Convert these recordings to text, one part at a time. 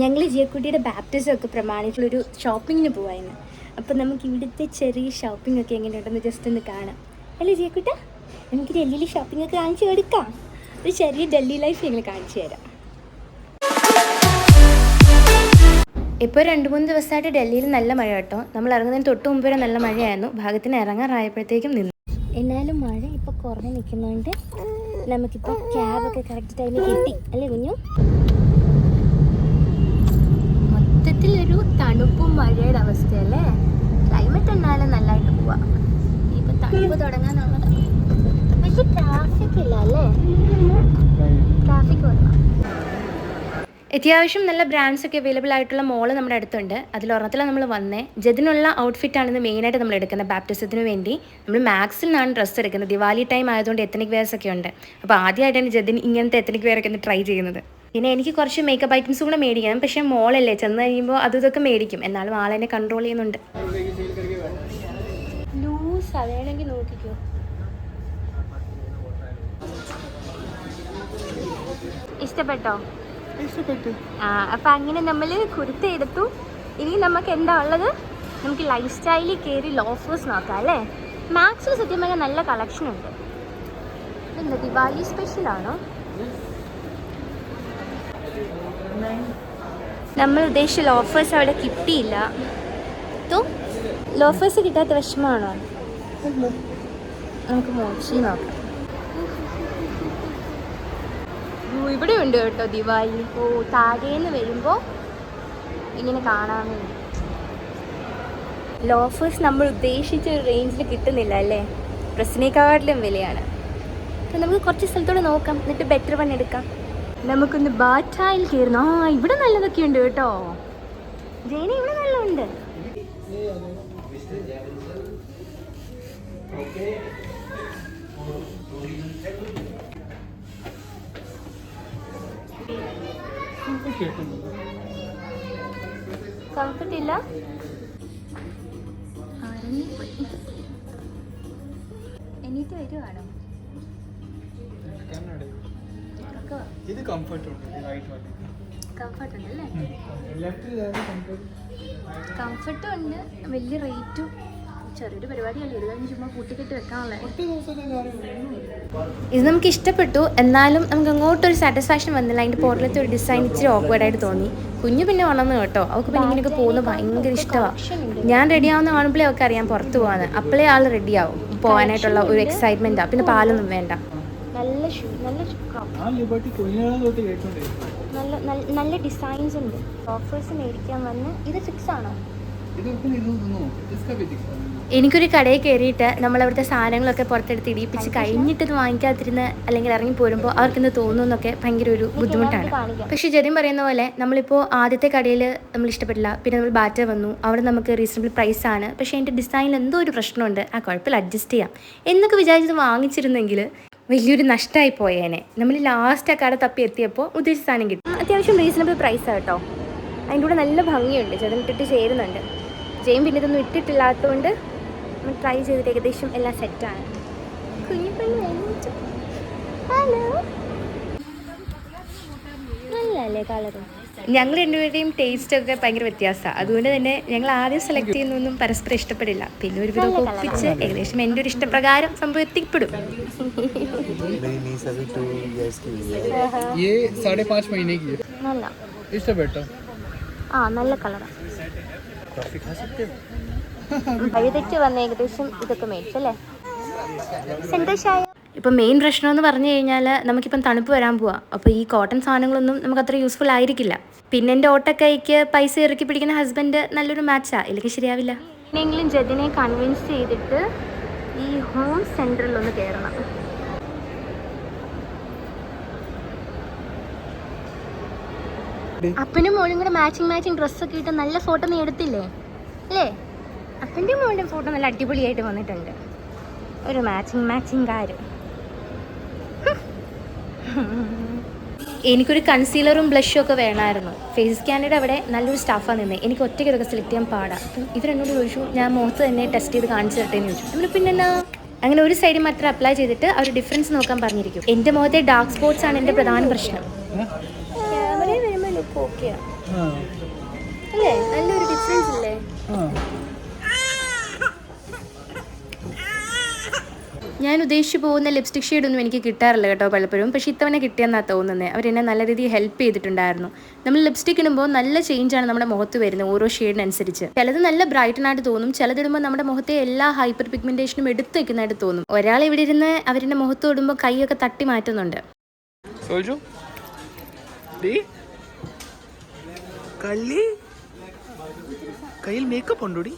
ഞങ്ങൾ ജിയക്കുട്ടിയുടെ ബാപ്റ്റിസം ഒക്കെ പ്രമാണിച്ചുള്ളൊരു ഷോപ്പിങ്ങിന് പോവായിരുന്നു. അപ്പം നമുക്ക് ഇവിടുത്തെ ചെറിയ ഷോപ്പിംഗ് ഒക്കെ എങ്ങനെയുണ്ടെന്ന് ജസ്റ്റ് ഒന്ന് കാണാം. അല്ലേ ജിയക്കുട്ട നമുക്ക് ഡൽഹിയിൽ ഷോപ്പിംഗ് ഒക്കെ കാണിച്ചു കൊടുക്കാം. ഒരു ചെറിയ ഡൽഹി ലൈഫ് ഞങ്ങൾ കാണിച്ചു തരാം. ഇപ്പോൾ രണ്ട് മൂന്ന് ദിവസമായിട്ട് ഡൽഹിയിൽ നല്ല മഴ കേട്ടോ. നമ്മൾ ഇറങ്ങുന്നതിന് തൊട്ട് മുമ്പ് വരെ നല്ല മഴയായിരുന്നു. ഭാഗത്തിന് ഇറങ്ങാറായപ്പോഴത്തേക്കും നിന്നു. എന്നാലും മഴ ഇപ്പോൾ കുറഞ്ഞ് നിൽക്കുന്നതുകൊണ്ട് നമുക്കിപ്പോൾ ക്യാബൊക്കെ കറക്റ്റ് ടൈമിൽ കിട്ടി. അല്ലേ കുഞ്ഞു? മൊത്തത്തിലൊരു തണുപ്പും മഴയുടെ അവസ്ഥയല്ലേ? ക്ലൈമറ്റ് എന്നാലും നല്ലതായിട്ട് പോവാം. ഇപ്പൊ തണുപ്പ് തുടങ്ങാന്നുള്ളത് പക്ഷെ ട്രാഫിക് ഇല്ല അല്ലേ? ട്രാഫിക് അത്യാവശ്യം നല്ല ബ്രാൻഡ്സ് ഒക്കെ അവൈലബിൾ ആയിട്ടുള്ള മോൾ നമ്മുടെ അടുത്തുണ്ട്. അതിൽ ഒരെണ്ണത്തിലാണ് നമ്മൾ വന്നേ. ജതിനുള്ള ഔട്ട്ഫിറ്റാണ് ഇന്ന് മെയിനായിട്ട് നമ്മൾ എടുക്കുന്നത് ബാപ്റ്റിസത്തിന് വേണ്ടി. നമ്മൾ മാക്സിൽ നിന്നാണ് ഡ്രസ്സ് എടുക്കുന്നത്. ദിവാലി ടൈം ആയതുകൊണ്ട് എത്തനിക് വെയർസ് ഒക്കെ ഉണ്ട്. അപ്പോൾ ആദ്യമായിട്ടാണ് ജതിൻ ഇങ്ങനത്തെ എത്തനിക് വെയർ ഒക്കെ ഒന്ന് ട്രൈ ചെയ്യുന്നത്. പിന്നെ എനിക്ക് കുറച്ച് മേക്കപ്പ് ഐറ്റംസ് കൂടെ മേടിക്കണം. പക്ഷേ മോളല്ലേ ചെന്ന് കഴിയുമ്പോൾ അതും ഇതൊക്കെ മേടിക്കും. എന്നാലും ആളെന്നെ കൺട്രോൾ ചെയ്യുന്നുണ്ട്. ലൂസ് നോക്കിക്കോ. ഇഷ്ടപ്പെട്ടോ? ഇഷ്ടപ്പെട്ടു. ആ അപ്പം അങ്ങനെ നമ്മൾ കുരുത്ത എടുത്തു. ഇനി നമുക്ക് എന്താ ഉള്ളത്? നമുക്ക് ലൈഫ് സ്റ്റൈലിൽ കയറി ലോഫേഴ്സ് നോക്കാം അല്ലേ? മാക്സിൽ സത്യം പറഞ്ഞാൽ നല്ല കളക്ഷൻ ഉണ്ട്. എന്താ ദിവാലി സ്പെഷ്യലാണോ നമ്മൾ ഉദ്ദേശിച്ച ലോഫേഴ്സ് അവിടെ കിട്ടിയില്ല. തോ? ലോഫേഴ്സ് കിട്ടാത്ത വിഷമമാണോ? നമുക്ക് മോച്ചി നോക്കാം. ഇവിടെ ഉണ്ട് കേട്ടോ ദിവാലി. ഓ താഴേന്ന് വരുമ്പോൾ ഇങ്ങനെ കാണാൻ വേണ്ടി ലോഫേഴ്സ് നമ്മൾ ഉദ്ദേശിച്ച റേഞ്ചിൽ കിട്ടുന്നില്ല അല്ലേ? ഡ്രസ്സിനേക്കാട്ടിലും വിലയാണ്. അപ്പം നമുക്ക് കുറച്ച് സ്ഥലത്തോടെ നോക്കാം. എന്നിട്ട് ബെറ്റർ വൺ എടുക്കാം. നമുക്കൊന്ന് ബാറ്റായിൽ കയറുന്നു. ആ ഇവിടെ നല്ലതൊക്കെ ഉണ്ട് കേട്ടോ. ജയന ഇവിടെ നല്ലതുണ്ട് കംഫർട്ട് എനിക്ക് വരുവാണോ? ഇത് കംഫർട്ട് ഉണ്ട് റൈറ്റ് വാട്ടി കംഫർട്ട് ഉണ്ടല്ലേ ലെഫ്റ്റ് കംഫർട്ട് കംഫർട്ടും ഉണ്ട് വലിയ റേറ്റും ചെറിയൊരു പരിപാടിയല്ലേ. ഇത് കഴിഞ്ഞ് ചുമ്മാ കൂട്ടിക്കെട്ടി ഇത് നമുക്ക് ഇഷ്ടപ്പെട്ടു. എന്നാലും നമുക്ക് അങ്ങോട്ടൊരു സാറ്റിസ്ഫാക്ഷൻ വന്നില്ല. അതിന്റെ പുറലത്തെ ഒരു ഡിസൈൻ ഇച്ചിരി ആയിട്ട് തോന്നി. കുഞ്ഞു പിന്നെ ഉണർന്നു കേട്ടോ. അവൾക്ക് പിന്നെ ഇങ്ങനെയൊക്കെ പോകുന്നത് ഭയങ്കര ഇഷ്ടമാണ് ഞാൻ റെഡി ആവുന്ന കാണുമ്പോഴേ അവൾക്ക് അറിയാം പുറത്ത് പോകാന്ന് അപ്പോഴേ ആൾ റെഡിയാവും പോകാനായിട്ടുള്ള ഒരു എക്സൈറ്റ്മെന്റാണ് പിന്നെ പാലൊന്നും വേണ്ട. നല്ല ഷൂ നല്ല നല്ല നല്ല ഡിസൈൻസ് ഉണ്ട്. ഓഫേഴ്സ് മേടിക്കാൻ വന്ന് ഇത് ഫിക്സ് ആണോ? എനിക്കൊരു കടയിൽ കയറിയിട്ട് നമ്മൾ അവിടുത്തെ സാധനങ്ങളൊക്കെ പുറത്തെടുത്ത് ഇടിയിപ്പിച്ച് കഴിഞ്ഞിട്ട് വാങ്ങിക്കാതിരുന്ന് അല്ലെങ്കിൽ ഇറങ്ങി പോരുമ്പോൾ അവർക്കിന്ന് തോന്നുന്നൊക്കെ ഭയങ്കര ഒരു ബുദ്ധിമുട്ടാണ്. പക്ഷെ ജതിൻ പറയുന്ന പോലെ നമ്മളിപ്പോൾ ആദ്യത്തെ കടയിൽ നമ്മൾ ഇഷ്ടപ്പെട്ടില്ല. പിന്നെ നമ്മൾ ബാറ്റ വന്നു. അവിടെ നമുക്ക് റീസണബിൾ പ്രൈസ് ആണ്. പക്ഷെ അതിന്റെ ഡിസൈനിൽ എന്തോ ഒരു പ്രശ്നമുണ്ട്. ആ കുഴപ്പമില്ല അഡ്ജസ്റ്റ് ചെയ്യാം. എന്നൊക്കെ വിചാരിച്ചത് വാങ്ങിച്ചിരുന്നെങ്കിൽ വലിയൊരു നഷ്ടമായി പോയേനെ. നമ്മൾ ലാസ്റ്റ് ആ കട തപ്പി എത്തിയപ്പോൾ ഉദ്ദേശിച്ച സാധനം കിട്ടി. അത്യാവശ്യം റീസണബിൾ പ്രൈസാണ് കേട്ടോ. അതിന്റെ കൂടെ നല്ല ഭംഗിയുണ്ട്. ചേട്ടൻ ഇട്ടിട്ട് ചേരുന്നുണ്ട് ജെയിം പിന്നെ ഇതൊന്നും ഇട്ടിട്ടില്ലാത്തതുകൊണ്ട് നമ്മൾ ട്രൈ ചെയ്തിട്ട് ഏകദേശം എല്ലാം സെറ്റാണ് കുഞ്ഞു ഹലോ നല്ലല്ലേ കളറും ഞങ്ങൾ രണ്ടുപേരുടെയും ടേസ്റ്റ് ഒക്കെ ഭയങ്കര വ്യത്യാസമാണ് അതുകൊണ്ട് തന്നെ ഞങ്ങൾ ആദ്യം സെലക്ട് ചെയ്യുന്നൊന്നും പരസ്പരം ഇഷ്ടപ്പെടില്ല. പിന്നെ ഒരു വിധം ഒപ്പിച്ച് ഏകദേശം എന്റെ ഒരു ഇഷ്ടപ്രകാരം സംഭവം എത്തിപ്പെടും. ആ നല്ല കളറാണ് ഏകദേശം ഇതൊക്കെ മേടിച്ചല്ലേ? സന്തോഷമായ ഇപ്പം മെയിൻ പ്രശ്നം എന്ന് പറഞ്ഞു കഴിഞ്ഞാൽ നമുക്കിപ്പം തണുപ്പ് വരാൻ പോവാ. അപ്പോൾ ഈ കോട്ടൺ സാധനങ്ങളൊന്നും നമുക്ക് അത്ര യൂസ്ഫുൾ ആയിരിക്കില്ല. പിന്നെ എന്റെ ഓട്ടക്കൈക്ക് പൈസ ഇറക്കി പിടിക്കുന്ന ഹസ്ബൻഡ് നല്ലൊരു മാച്ചാ ഇല്ലെങ്കിൽ ശരിയാവില്ല. എങ്കിലും ജതിനെ കൺവിൻസ് ചെയ്തിട്ട് ഈ ഹോം സെന്ററിൽ ഒന്ന് കയറണം അപ്പനും മോളും കൂടെ മാച്ചിങ് മാച്ചിങ് ഡ്രസ്സൊക്കെ ഇട്ട് നല്ല ഫോട്ടോ നീ എടുത്തില്ലേ? അല്ലേ? അപ്പന്റെ മോളുടെ ഫോട്ടോ നല്ല അടിപൊളിയായിട്ട് വന്നിട്ടുണ്ട്. ഒരു മാച്ചിങ് മാച്ചിങ് കാര്യം. എനിക്കൊരു കൺസീലറും ബ്ലഷും ഒക്കെ വേണമായിരുന്നു. ഫേസ് സ്കാനിയുടെ അവിടെ നല്ലൊരു സ്റ്റാഫാണ് നിന്നത് എനിക്ക് ഒറ്റയ്ക്ക് ഇതൊക്കെ സെലക്ട് ചെയ്യാൻ പാടാം. അപ്പം ഇവരെന്നോട് ചോദിച്ചു ഞാൻ മുഖത്ത് തന്നെ ടെസ്റ്റ് ചെയ്ത് കാണിച്ചു തരട്ടെ? എന്ന് ചോദിച്ചു. നമ്മൾ പിന്നെ എന്നാ അങ്ങനെ ഒരു സൈഡിൽ മാത്രം അപ്ലൈ ചെയ്തിട്ട് ആ ഒരു ഡിഫറൻസ് നോക്കാൻ പറഞ്ഞിരിക്കും. എന്റെ മുഖത്തെ ഡാർക്ക് സ്പോട്ട്സ് ആണ് എന്റെ പ്രധാന പ്രശ്നം. ക്യാമറയിൽ വരുമ്പോൾ ലുക്ക് ഓക്കെയാണ് അല്ലേ? നല്ലൊരു ഡിഫറൻസ് ഇല്ലേ? ഞാൻ ഉദ്ദേശിച്ചു പോകുന്ന ലിപ്സ്റ്റിക് ഷെയ്ഡൊന്നും എനിക്ക് കിട്ടാറില്ല കേട്ടോ പലപ്പോഴും. പക്ഷേ ഇത്തവണ കിട്ടിയെന്നാണ് തോന്നുന്നത് അവരെന്നെ നല്ല രീതിയിൽ ഹെൽപ്പ് ചെയ്തിട്ടുണ്ടായിരുന്നു. നമ്മൾ ലിപ്സ്റ്റിക് ഇടുമ്പോൾ നല്ല ചേഞ്ച് ആണ് നമ്മുടെ മുഖത്ത് വരുന്നത് ഓരോ ഷെയ്ഡിനനുസരിച്ച് ചിലത് നല്ല ബ്രൈറ്റനായിട്ട് തോന്നും. ചിലതിടുമ്പോൾ നമ്മുടെ മുഖത്തെ എല്ലാ ഹൈപ്പർ പിഗ്മെന്റേഷനും എടുത്ത് വെക്കുന്നതായിട്ട് തോന്നും. ഒരാൾ ഇവിടെ ഇരുന്ന് അവരുടെ മുഖത്ത് ഇടുമ്പോൾ കൈയൊക്കെ തട്ടി മാറ്റുന്നുണ്ട്. കയ്യിൽ മേക്കപ്പ് ഉണ്ടോടി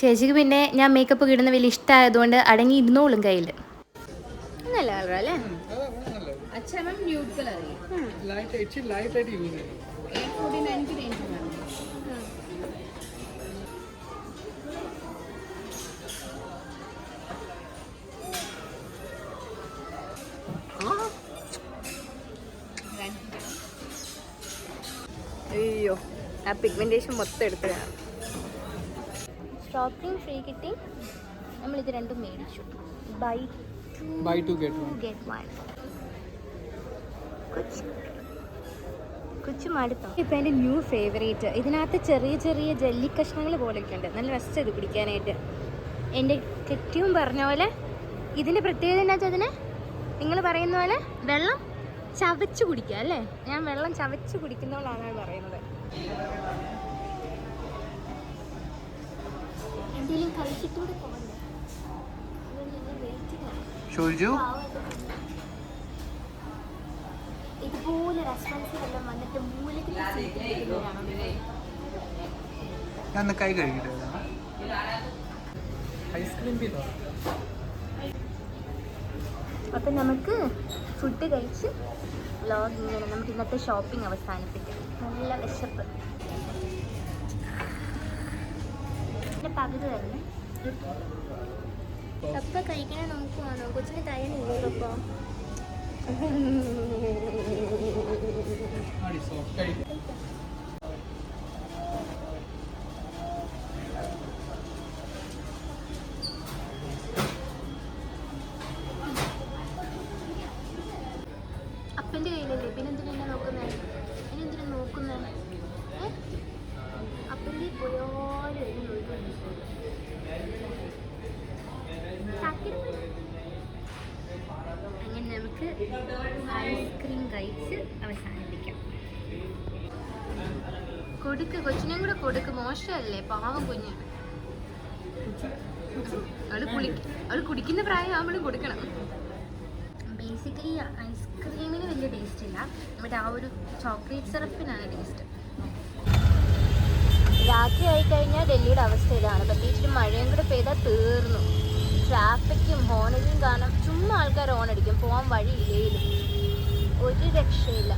ചേച്ചിക്ക് പിന്നെ ഞാൻ മേക്കപ്പ് കിടുന്ന വലിയ ഇഷ്ടമായതുകൊണ്ട് അടങ്ങി ഇരുന്നോളും കയ്യിൽ നല്ല കളർ അല്ലേ? ലൈറ്റ് ഇച്ചിരി ലൈറ്റ് ആയിട്ട് യൂസ് ചെയ്യും അയ്യോ ആ പിഗ്മെന്റേഷൻ മൊത്തം എടുത്തതാണ് ഷോപ്പിംഗ് ഫ്രീ കിട്ടി. നമ്മൾ ഇത് രണ്ടും മേടിച്ചു. Buy buy two get one get one കൊച്ചു. മടുത്തോ? ഇപ്പം എന്റെ ന്യൂ ഫേവറേറ്റ് ഇതിനകത്ത് ചെറിയ ചെറിയ ജെല്ലി കഷ്ണങ്ങൾ പോലെയൊക്കെ ഉണ്ട്. നല്ല രസം ഇത് കുടിക്കാനായിട്ട്. എന്റെ കെട്ടിയും പറഞ്ഞ പോലെ ഇതിന്റെ പ്രത്യേകത എന്താ വെച്ചാൽ അതിന്? നിങ്ങൾ പറയുന്ന പോലെ വെള്ളം ചവച്ച് കുടിക്കുക അല്ലേ? ഞാൻ വെള്ളം ചവച്ച് കുടിക്കുന്നവളാണ് പറയുന്നത്. ഷോൾജു ഇതുപോലെ വന്നിട്ട് ഞാൻ ഒന്ന് കൈ കഴുകിട്ട് ഐസ്ക്രീം പീലോ അപ്പം നമുക്ക് ഫുഡ് കഴിച്ച് ഇങ്ങനെ നമുക്ക് ഇന്നത്തെ ഷോപ്പിംഗ് അവസാനിപ്പിക്കാം. നല്ല വിശപ്പ്. എന്റെ പകുതി തന്നെ കപ്പ കഴിക്കണേ നോക്കുവാണോ കൊച്ചിന് തയ്യണില്ലേ കപ്പ കൊടുക്ക് കൊച്ചിനെയും കൂടെ കൊടുക്ക്. മോശമല്ലേ പാവം കുഞ്ഞ്. അവൾ കുളി അവൾ കുടിക്കുന്ന പ്രായം കൊടുക്കണം. ബേസിക്കലി ഐസ്ക്രീമിന് വലിയ ടേസ്റ്റ് ഇല്ല. ബട്ട് ആ ഒരു ചോക്ലേറ്റ് സിറപ്പിനാണ് ടേസ്റ്റ് രാത്രി ആയി കഴിഞ്ഞാൽ ഡൽഹിയുടെ അവസ്ഥ ഇതാണ്. പ്രത്യേകിച്ച് മഴയും കൂടെ പെയ്താൽ തീർന്നു. ട്രാഫിക്കും ഹോണലും കാരണം ചുമ്മാ ആൾക്കാർ ഹോൺ അടിക്കും. പോകാൻ വഴിയില്ലേലും. ഒരു രക്ഷയില്ല.